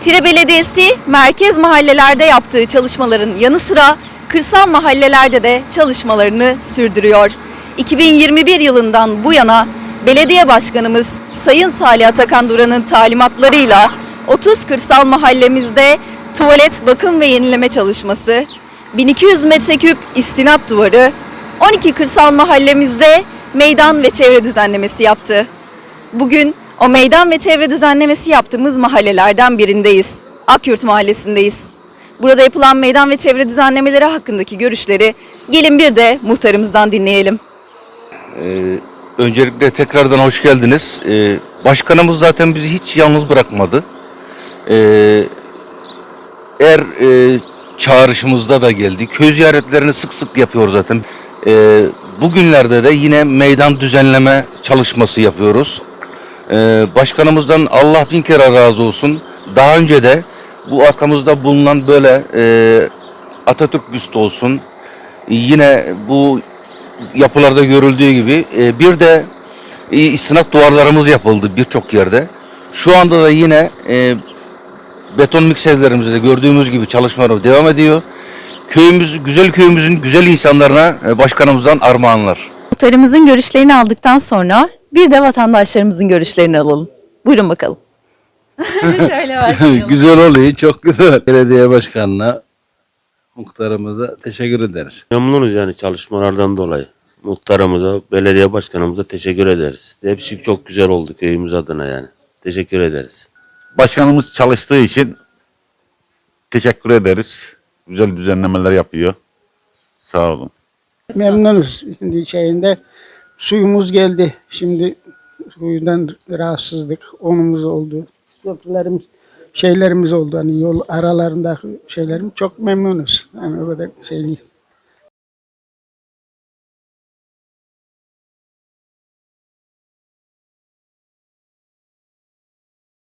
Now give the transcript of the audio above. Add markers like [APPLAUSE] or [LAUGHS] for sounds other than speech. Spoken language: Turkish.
Tire Belediyesi merkez mahallelerde yaptığı çalışmaların yanı sıra kırsal mahallelerde de çalışmalarını sürdürüyor. 2021 yılından bu yana belediye başkanımız Sayın Salih Atakan Duran'ın talimatlarıyla 30 kırsal mahallemizde tuvalet bakım ve yenileme çalışması, 1200 metreküp istinat duvarı, 12 kırsal mahallemizde meydan ve çevre düzenlemesi yaptı. Bugün o meydan ve çevre düzenlemesi yaptığımız mahallelerden birindeyiz. Akyurt Mahallesi'ndeyiz. Burada yapılan meydan ve çevre düzenlemeleri hakkındaki görüşleri gelin bir de muhtarımızdan dinleyelim. Ee, öncelikle tekrardan hoş geldiniz. Ee, başkanımız zaten bizi hiç yalnız bırakmadı. Ee, eğer e, çağrışımızda da geldi. Köy ziyaretlerini sık sık yapıyor zaten. Ee, bugünlerde de yine meydan düzenleme çalışması yapıyoruz. Ee, başkanımızdan Allah bin kere razı olsun. Daha önce de bu arkamızda bulunan böyle e, Atatürk büstü olsun. Yine bu yapılarda görüldüğü gibi e, bir de e, istinat duvarlarımız yapıldı birçok yerde. Şu anda da yine e, beton mikserlerimizde de gördüğümüz gibi çalışmalar devam ediyor. Köyümüz, güzel köyümüzün güzel insanlarına e, başkanımızdan armağanlar. Muhtarımızın görüşlerini aldıktan sonra bir de vatandaşlarımızın görüşlerini alalım. Buyurun bakalım. [LAUGHS] Şöyle [LAUGHS] başlayalım. güzel oluyor, çok güzel. Belediye başkanına, muhtarımıza teşekkür ederiz. Memnunuz yani çalışmalardan dolayı. Muhtarımıza, belediye başkanımıza teşekkür ederiz. Hepsi çok güzel oldu köyümüz adına yani. Teşekkür ederiz. Başkanımız çalıştığı için teşekkür ederiz. Güzel düzenlemeler yapıyor. Sağ olun. Memnunuz. Şimdi şeyinde suyumuz geldi. Şimdi suyundan rahatsızlık onumuz oldu. Köprülerimiz şeylerimiz oldu. Hani yol aralarındaki şeylerimiz çok memnunuz. Yani o kadar şeyliyiz.